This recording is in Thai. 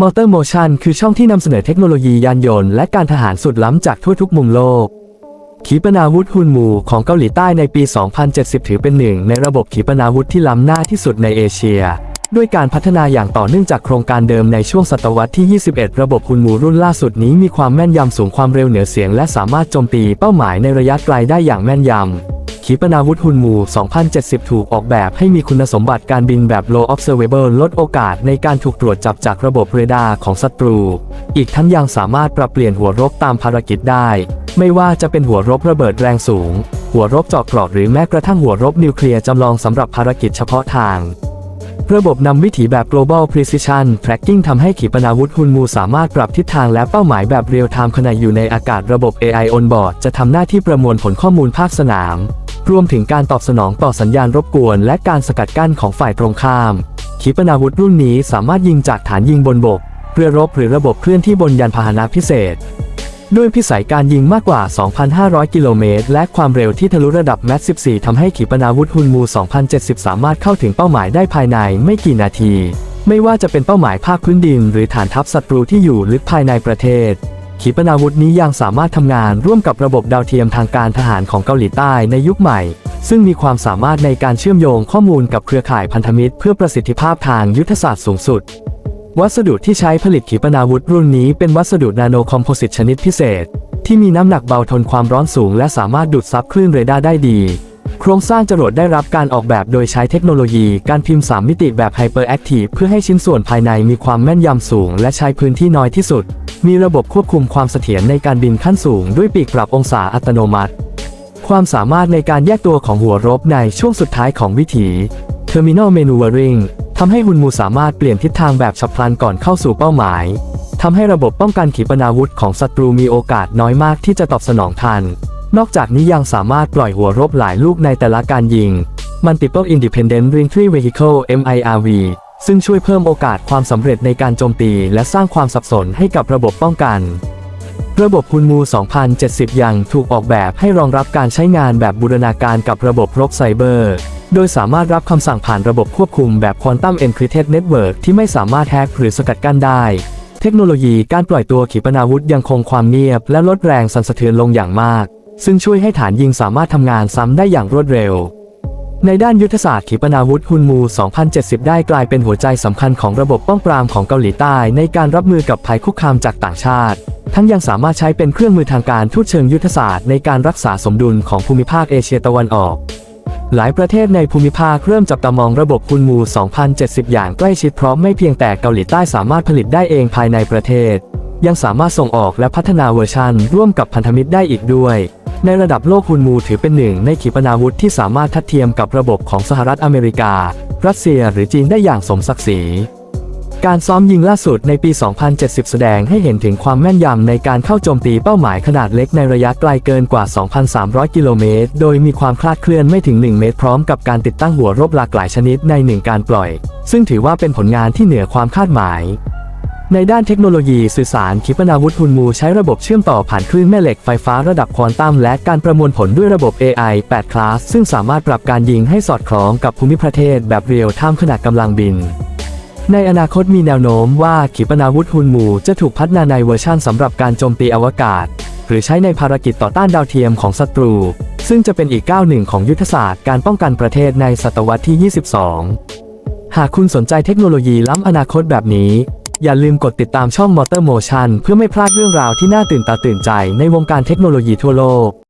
Motor Motion คือช่องที่นำเสนอเทคโนโลยียานยนต์และการทหารสุดล้ำจากทั่วทุกมุมโลก ขีปนาวุธฮุนมูของเกาหลีใต้ในปี 2070 ถือเป็นหนึ่งในระบบขีปนาวุธที่ล้ำหน้าที่สุดในเอเชีย ด้วยการพัฒนาอย่างต่อเนื่องจากโครงการเดิมในช่วงศตวรรษที่ 21 ระบบฮุนมูรุ่นล่าสุดนี้มีความแม่นยำสูงความเร็วเหนือเสียง และสามารถโจมตีเป้าหมายในระยะไกลได้อย่างแม่นยำ ขีปนาวุธฮุนมู 2070 ถูกออกแบบให้มีคุณสมบัติการบินแบบ low observable ลดโอกาสในการถูกตรวจจับจากระบบเรดาร์ของศัตรู อีกทั้งยังสามารถปรับเปลี่ยนหัวรบตามภารกิจได้ ไม่ว่าจะเป็นหัวรบระเบิดแรงสูง หัวรบเจาะเกราะหรือแม้กระทั่งหัวรบนิวเคลียร์จำลองสำหรับภารกิจเฉพาะทางระบบนำวิถีแบบ global precision tracking ทำให้ขีปนาวุธฮุนมูสามารถปรับทิศทางและเป้าหมายแบบเรียลไทม์ขณะอยู่ในอากาศระบบ AI on board จะทำหน้าที่ประมวลผลข้อมูลภาคสนาม รวมถึงการตอบสนองต่อสัญญาณรบกวน และการสกัดกั้นของฝ่ายตรงข้าม ขีปนาวุธรุ่นนี้สามารถยิงจากฐานยิงบนบก เรือรบหรือระบบเคลื่อนที่บนยานพาหนะพิเศษ ด้วยพิสัยการยิงมากกว่า 2,500 กิโลเมตร และความเร็วที่ทะลุระดับแมส14ทำให้ขีปนาวุธฮุนมู 2070 สามารถเข้าถึงเป้าหมายได้ภายในไม่กี่นาที ไม่ว่าจะเป็นเป้าหมายภาคพื้นดิน หรือฐานทัพศัตรูที่อยู่ลึกภายในประเทศ ขีปนาวุธนี้ยังสามารถทำงานร่วมกับระบบดาวเทียมทางการทหารของเกาหลีใต้ในยุคใหม่ ซึ่งมีความสามารถในการเชื่อมโยงข้อมูลกับเครือข่ายพันธมิตร เพื่อประสิทธิภาพทางยุทธศาสตร์สูงสุด วัสดุที่ใช้ผลิตขีปนาวุธรุ่นนี้เป็นวัสดุนาโนคอมโพสิตชนิดพิเศษ ที่มีน้ำหนักเบาทนความร้อนสูง และสามารถดูดซับคลื่นเรดาร์ได้ดี โครงสร้างจรวดได้รับการออกแบบโดยใช้เทคโนโลยีการพิมพ์ 3 มิติแบบ Hyperactive เพื่อให้ชิ้นส่วนภายในมีความแม่นยำสูง และใช้พื้นที่น้อยที่สุด มีระบบควบคุมความเสถียรในการบินขั้นสูง ด้วยปีกปรับองศาอัตโนมัติ ความสามารถในการแยกตัวของหัวรบในช่วงสุดท้ายของวิถี Terminal Maneuvering ทำให้ฮุนมูสามารถเปลี่ยนทิศทางแบบฉับพลันก่อนเข้าสู่เป้าหมายทำให้ระบบป้องกันขีปนาวุธของศัตรูมีโอกาสน้อยมากที่จะตอบสนองทัน นอกจากนี้ยังสามารถปล่อยหัวรบหลายลูกในแต่ละการยิง Multiple Independent Reentry Vehicle MIRV ซึ่งช่วยเพิ่มโอกาสความสำเร็จในการโจมตี และสร้างความสับสนให้กับระบบป้องกัน ระบบคุณมู 2070 ยังถูกออกแบบให้รองรับการใช้งานแบบบูรณาการกับระบบรบไซเบอร์ โดยสามารถรับคำสั่งผ่านระบบควบคุมแบบ Quantum Encrypted Network ที่ไม่สามารถแฮกหรือสกัดกั้นได้ เทคโนโลยีการปล่อยตัวขีปนาวุธยังคงความเงียบ และลดแรงสั่นสะเทือนลงอย่างมาก ซึ่งช่วยให้ฐานยิงสามารถทำงานซ้ำได้อย่างรวดเร็ว ในด้านยุทธศาสตร์ขีปนาวุธฮุนมู 2070 ได้กลายเป็นหัวใจสำคัญของระบบป้องปรามของเกาหลีใต้ ในการรับมือกับภัยคุกคามจากต่างชาติ ทั้งยังสามารถใช้เป็นเครื่องมือทางการทูตเชิงยุทธศาสตร์ในการรักษาสมดุลของภูมิภาคเอเชียตะวันออกหลายประเทศในภูมิภาคเริ่มจับตามองระบบฮุนมู 2070 อย่างใกล้ชิดเพราะไม่เพียงแต่เกาหลีใต้สามารถผลิตได้เองภายในประเทศ ยังสามารถส่งออกและพัฒนาเวอร์ชันร่วมกับพันธมิตรได้อีกด้วย ในระดับโลกฮุนมูถือเป็นหนึ่งในขีปนาวุธที่สามารถทัดเทียมกับระบบของสหรัฐอเมริกา รัสเซียหรือจีนได้อย่างสมศักดิ์ศรีการซ้อมยิงล่าสุดในปี 2070 แสดงให้เห็นถึงความแม่นยำในการเข้าโจมตีเป้าหมายขนาดเล็กในระยะไกลเกินกว่า 2,300 กิโลเมตร โดยมีความคลาดเคลื่อนไม่ถึง 1 เมตรพร้อมกับการติดตั้งหัวรบหลากหลายชนิดในหนึ่งการปล่อย ซึ่งถือว่าเป็นผลงานที่เหนือความคาดหมาย ในด้านเทคโนโลยีสื่อสารขีปนาวุธฮุนมูใช้ระบบเชื่อมต่อผ่านคลื่นแม่เหล็กไฟฟ้าระดับควอนตัมและการประมวลผลด้วยระบบ AI 8คลาสซึ่งสามารถปรับการยิงให้สอดคล้องกับภูมิประเทศแบบเรียลไทม์ขณะกำลังบิน ในอนาคตมีแนวโน้มว่าขีปนาวุธฮุนมูจะถูกพัฒนาในเวอร์ชั่นสำหรับการโจมตีอวกาศ หรือใช้ในภารกิจต่อต้านดาวเทียมของศัตรู ซึ่งจะเป็นอีกก้าวหนึ่งของยุทธศาสตร์การป้องกันประเทศในศตวรรษที่ 22 หากคุณสนใจเทคโนโลยีล้ำอนาคตแบบนี้ อย่าลืมกดติดตามช่อง Motor Motion เพื่อไม่พลาดเรื่องราวที่น่าตื่นตาตื่นใจในวงการเทคโนโลยีทั่วโลก